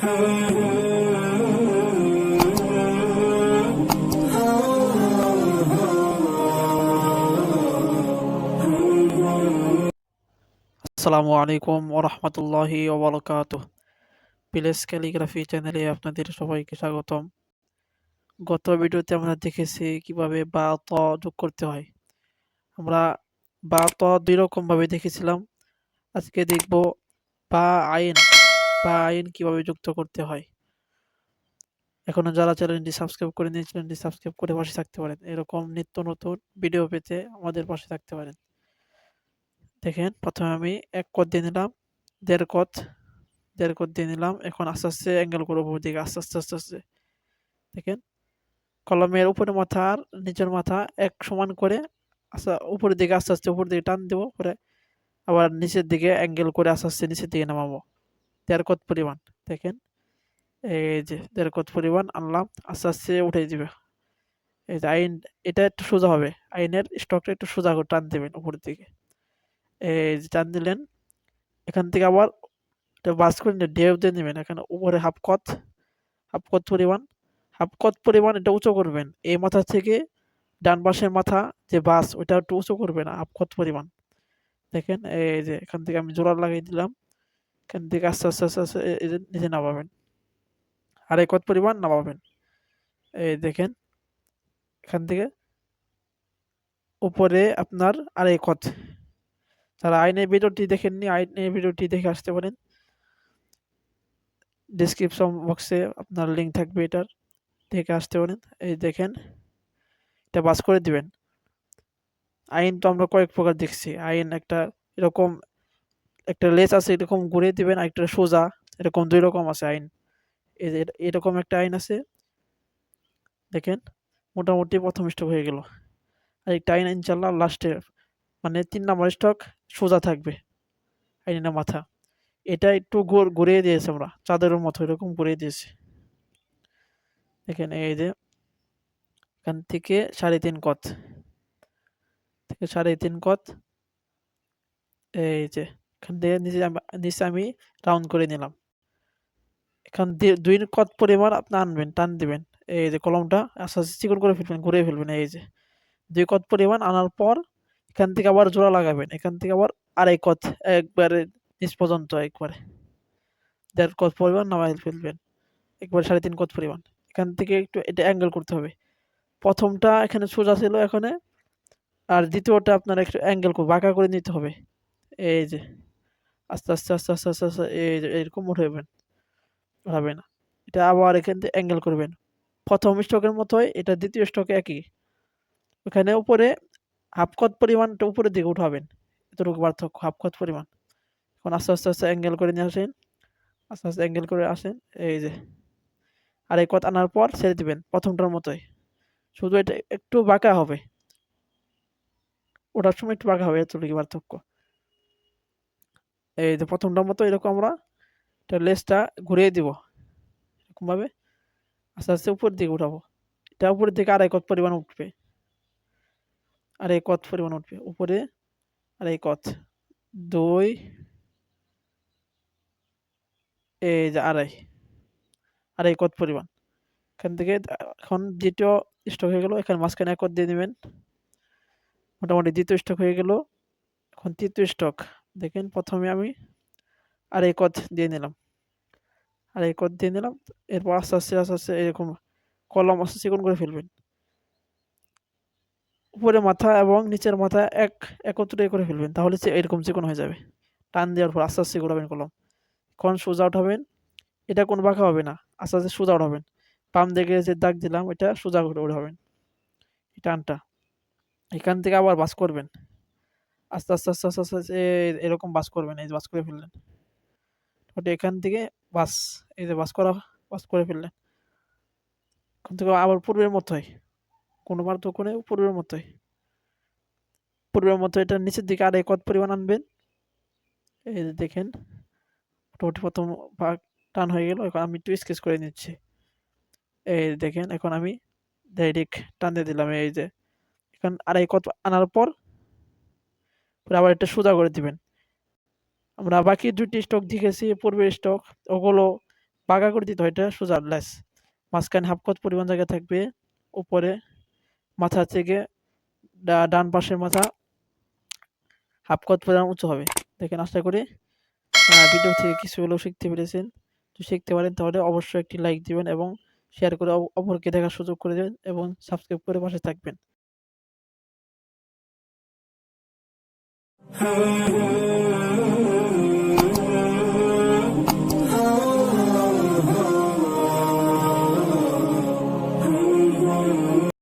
আসসালামু আলাইকুম ওরহমতুল্লাহি ওবরকাত প্লেস ক্যালিগ্রাফি চ্যানেলে আপনাদের সবাইকে স্বাগতম। গত ভিডিওতে আমরা দেখেছি কীভাবে বা ত যোগ করতে হয়। আমরা বা ত দুই রকম ভাবে দেখেছিলাম। আজকে দেখব বা আইন। বা আইন কীভাবে যুক্ত করতে হয়। এখনও যারা চ্যানেলটি সাবস্ক্রাইব করে নিয়ে চ্যানেলটি সাবস্ক্রাইব করে পাশে থাকতে পারেন। এরকম নিত্য নতুন ভিডিও পেতে আমাদের পাশে থাকতে পারেন। দেখেন, প্রথমে আমি এক কদ দিয়ে নিলাম, দেড় কদ দেড় কদ দিয়ে নিলাম। এখন আস্তে আস্তে অ্যাঙ্গেল করব উপর দিকে, আস্তে আস্তে আস্তে আস্তে। দেখেন, কলমের উপরে মাথা আর নিচের মাথা এক সমান করে আস্তে, উপরের দিকে আস্তে আস্তে উপর দিকে টান দেবো, পরে আবার নিচের দিকে অ্যাঙ্গেল করে আস্তে আস্তে নিচের দিকে নামাবো। দেড় কদ পরিমাণ, দেখেন। এই যে দেড় কদ পরিমাণ আনলাম, আস্তে আস্তে উঠে দিবে এই যে আইন, এটা একটু সোজা হবে। আইনের স্টকটা একটু সোজা করে টান দেবেন উপরের দিকে। এই যে টান দিলেন, এখান থেকে আবার এটা বাস করে নিয়ে ঢেউ দিয়ে নেবেন এখানে উপরে হাফ কত হাফ কত পরিমাণ, হাফ কত পরিমাণ এটা উঁচু করবেন। এই মাথা থেকে ডান পাশের মাথা যে বাস, ওইটা একটু উঁচু করবে না হাফ কত পরিমাণ। দেখেন, এই যে এখান থেকে আমি জোড়া লাগিয়ে দিলাম। এখান থেকে আস্তে আস্তে আস্তে আস্তে নিচে নামাবেন আর এই কত পরিমাণ নামাবেন এই দেখেন, এখান থেকে উপরে আপনার আড়াই কত যারা আইনের ভিডিওটি দেখেননি আইনের ভিডিওটি দেখে আসতে পারেন। ডিসক্রিপশন বক্সে আপনার লিঙ্ক থাকবে এটার, দেখে আসতে পারেন। এই দেখেন, এটা বাস করে দিবেন। আইন তো আমরা কয়েক প্রকার দেখছি। আইন একটা এরকম একটা লেস আছে, এরকম ঘুরে দিবেন একটা সোজা, এরকম দুই রকম আছে আইন। এই যে এরকম একটা আইন আছে। দেখেন, মোটামুটি প্রথম স্টক হয়ে গেল। আর একটা আইন ইনশাল্লাহ লাস্টে মানে তিন নম্বর স্টক সোজা থাকবে আইনের মাথা। এটা একটু ঘুরিয়ে দিয়েছে আমরা চাদরের মতো, এরকম ঘুরিয়ে দিয়েছি। দেখেন, এই যে, এখান থেকে সাড়ে তিন কত? থেকে সাড়ে তিন কত? এই যে এখান থেকে নিচে নিচে আমি রাউন্ড করে নিলাম। এখান দিয়ে দুই কত পরিমাণ আপনি আনবেন, টান দিবেন। এই যে কলমটা আস্তে আস্তে চিকন করে ফেলবেন ঘুরে ফেলবেন এই যে। দুই কত পরিমাণ আনার পর এখান থেকে আবার জোড়া লাগাবেন। এখান থেকে আবার আড়াই কত একবারে নিচ পর্যন্ত একবারে। দেড় কত পরিমাণ নামাই ফেলবেন। একবার সাড়ে তিন কত পরিমাণ। এখান থেকে একটু এটা অ্যাঙ্গেল করতে হবে। প্রথমটা এখানে সোজা ছিল এখানে, আর দ্বিতীয়টা আপনার একটু অ্যাঙ্গেল বাঁকা করে নিতে হবে। এই যে। আস্তে আস্তে আস্তে আস্তে আস্তে আস্তে এরকম উঠাবেন হবে না। এটা আবার এখান থেকে অ্যাঙ্গেল করবেন। প্রথম স্টকের মতোই এটা দ্বিতীয় স্টকে একই। ওখানে উপরে হাফ কত পরিমাণটা উপরের দিকে উঠাবেন। এতটুকু পার্থক্য হাফ কত পরিমাণ। এখন আস্তে আস্তে আস্তে অ্যাঙ্গেল করে নিয়ে আসেন। আস্তে আস্তে অ্যাঙ্গেল করে আসেন, এই যে। আর এই কত আনার পর ছেড়ে দিবেন, প্রথমটার মতোই। শুধু এটা একটু বাঁকা হবে। ওটার সময় একটু বাঁকা হবে এতটুকু পার্থক্য। এই যে প্রথমটার মতো এরকম আমরা এটা লেসটা ঘুরিয়ে দিব। এরকমভাবে আস্তে আস্তে উপর দিকে উঠাবো। এটা উপরের দিকে আড়াই কত পরিমাণ উঠবে? আড়াই কত পরিমাণ উঠবে? উপরে আড়াই কত? দুই এই যে আড়াই। আড়াই কত পরিমাণ? এখান থেকে এখন দ্বিতীয় স্টক হয়ে গেল। এখানে মাঝখানে এক দিয়ে দেবেন। মোটামুটি দ্বিতীয় স্টক হয়ে গেল। এখন তৃতীয় স্টক দেখেন প্রথমে আমি আড়াই কদ দিয়ে নিলাম। আড়াই কদ দিয়ে নিলাম, এরপর আস্তে আস্তে আস্তে আস্তে এরকম কলম আস্তে চিকন করে ফেলবেন। উপরে মাথা এবং নিচের মাথা এক, একত্রে করে ফেলবেন, তাহলে এরকম চিকন হয়ে যাবে। টান দেওয়ার পর আস্তে আস্তে ঘোরাবেন কলম। কখন সোজা উঠাবেন, এটা কোনো বাঁকা হবে না, আস্তে আস্তে সোজা উঠাবেন। পাম দেখে যে দাগ দিলাম, এটা সোজা করে উঠাবেন। টানটা। এখান থেকে আবার বাস করবেন। আস্তে আস্তে আস্তে আস্তে আস্তে এরকম বাস করবেন এই যে বাস করে ফেললেন। ওটা এখান থেকে বাস, এই যে বাস করা, বাস করে ফেললেন। এখান থেকে আবার পূর্বের মতোই, কোনো তো নেই, পূর্বের মতোই। পূর্বের মতো এটা নিচের দিকে আর কত পরিমাণ আনবেন? এই যে দেখেন, মোটামুটি প্রথম ভাগ টান হয়ে গেল, এখন আমি একটু স্কেচ করে নিচ্ছি। এই দেখেন, এখন আমি ডাইরেক্ট টান দিয়ে দিলাম, এই যে। এখন আড়াই কত আনার পর আবার এটা সোজা করে দিবেন। আমরা বাকি দুটি স্টক দেখেছি, পূর্বের স্টক ওগুলো বাঁকা করে দিতে হয় এটা সোজা লেস মাঝখানে হাফ কত পরিমাণ জায়গা থাকবে, উপরে মাথা থেকে ডান পাশের মাথা হাফ কত পরিমাণ উঁচু হবে। দেখেন, আশা করি ভিডিও থেকে কিছু হলেও শিখতে পেরেছেন। যদি শিখতে পারেন তাহলে অবশ্যই একটি লাইক দিবেন এবং শেয়ার করে অপরকে দেখার সুযোগ করে দেবেন এবং সাবস্ক্রাইব করে পাশে থাকবেন। Oh.